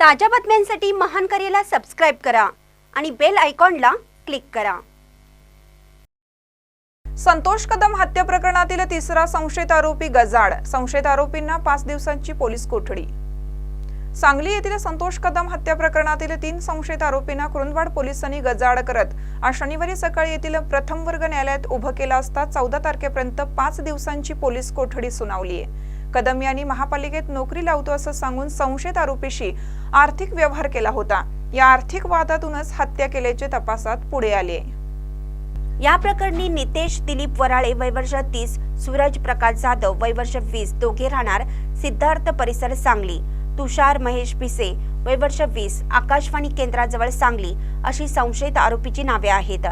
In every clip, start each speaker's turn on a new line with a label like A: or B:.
A: ताज्या बातम्यांसाठी महान करेला सबस्क्राईब करा आणि बेल आयकॉनला क्लिक करा.
B: संतोष कदम हत्या प्रकरणातील तिसरा संशयित आरोपी गजाड. संशयित आरोपींना पाच दिवसांची पोलीस कोठडी. सांगली येथील संतोष कदम हत्या प्रकरणातील तीन संशयित आरोपींना कुरुंदवाड पोलिसांनी गजाड करत आज शनिवारी सकाळी येथील प्रथम वर्ग न्यायालयात उभं केलं असता चौदा तारखेपर्यंत पाच दिवसांची पोलीस कोठडी सुनावली आहे. कदम यांनी महापालिकेत नोकरी लावतो असं सांगून संशयित आरोपीशी आर्थिक व्यवहार केला होता. या आर्थिक वादातूनच हत्या केल्याचे तपासात पुढे आले.
A: या प्रकरणी नितेश दिलीप वराळे वयवर्ष तीस सूरज प्रकाश जाधव वयवर्ष वीस दोघे राहणार सिद्धार्थ परिसर सांगली. तुषार महेश पिसे वयवर्ष वीस आकाशवाणी केंद्राजवळ सांगली अशी संशयित आरोपीची नावे आहेत.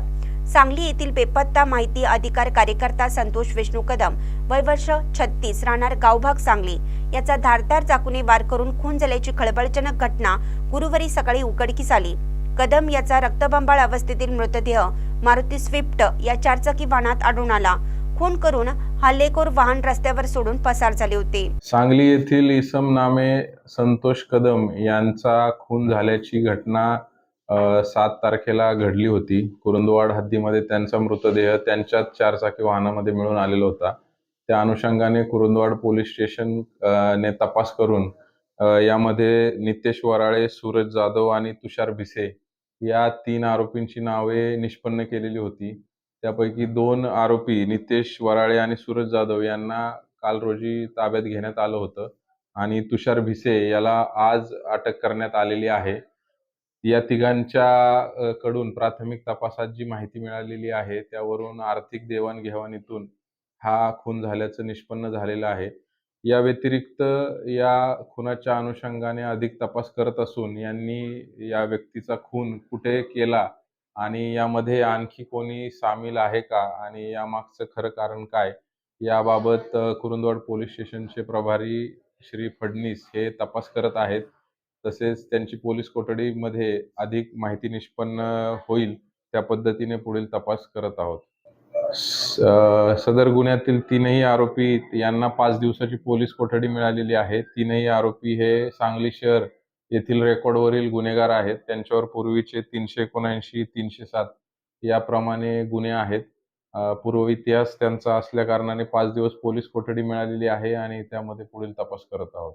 A: सांगली येथील बेपत्ता माहिती अधिकार कार्यकर्ता संतोष विष्णू कदम वयवर्ष छत्तीस राहणार गावभाग सांगली. याचा धारदार चाकूने वार करून खून झाल्याची खळबळजनक घटना गुरुवारी सकाळी उघडकीस आली. कदम याचा रक्तबंबाळ अवस्थेतील मृतदेह मारुती स्विफ्ट या चारचाकी वाहनात आढळून आला. खून करून हल्लेखोर वाहन रस्त्यावर सोडून पसार झाले होते.
C: सांगली येथील इसम नामे संतोष कदम यांचा खून झाल्याची घटना सात तारखेला घडली होती. कुरुंदवाड हद्दीमध्ये त्यांचा मृतदेह त्यांच्याच चारचाकी वाहनामध्ये मिळून आलेला होता. त्या अनुषंगाने कुरुंदवाड पोलीस स्टेशन ने तपास करून यामध्ये नितेश वराळे सूरज जाधव आणि तुषार भिसे या तीन आरोपींची नावे निष्पन्न केलेली होती. त्यापैकी दोन आरोपी नितेश वराळे आणि सूरज जाधव यांना काल रोजी ताब्यात घेण्यात आलं होतं आणि तुषार भिसे याला आज अटक करण्यात आलेली आहे. या तिघांच्या कडून प्राथमिक तपासात जी माहिती मिळालेली आहे त्यावरून आर्थिक देवाणघेवाणीतून हा खून झाल्याचं निष्पन्न झालेलं आहे. या व्यतिरिक्त या खुनाच्या अनुषंगाने अधिक तपास करत असून यांनी या व्यक्तीचा खून कुठे केला आणि यामध्ये आणखी कोणी सामील आहे का आणि यामागचं खरं कारण काय? याबाबत कुरुंदवाड पोलीस स्टेशनचे प्रभारी श्री फडणीस हे तपास करत आहेत. तसेच त्यांची पोलीस कोठडीमध्ये अधिक माहिती निष्पन्न होईल त्या पद्धतीने पुढील तपास करत आहोत. सदर गुन्ह्यातील तीनही आरोपी यांना पाच दिवसाची पोलीस कोठडी मिळालेली आहे. तीनही आरोपी हे सांगली शहर येथील रेकॉर्डवरील गुन्हेगार आहेत. त्यांच्यावर पूर्वीचे तीनशे एकोणऐंशी तीनशे सात याप्रमाणे गुन्हे आहेत. पूर्व इतिहास त्यांचा असल्या कारणाने पाच दिवस पोलीस कोठडी मिळालेली आहे आणि त्यामध्ये पुढील तपास करत आहोत.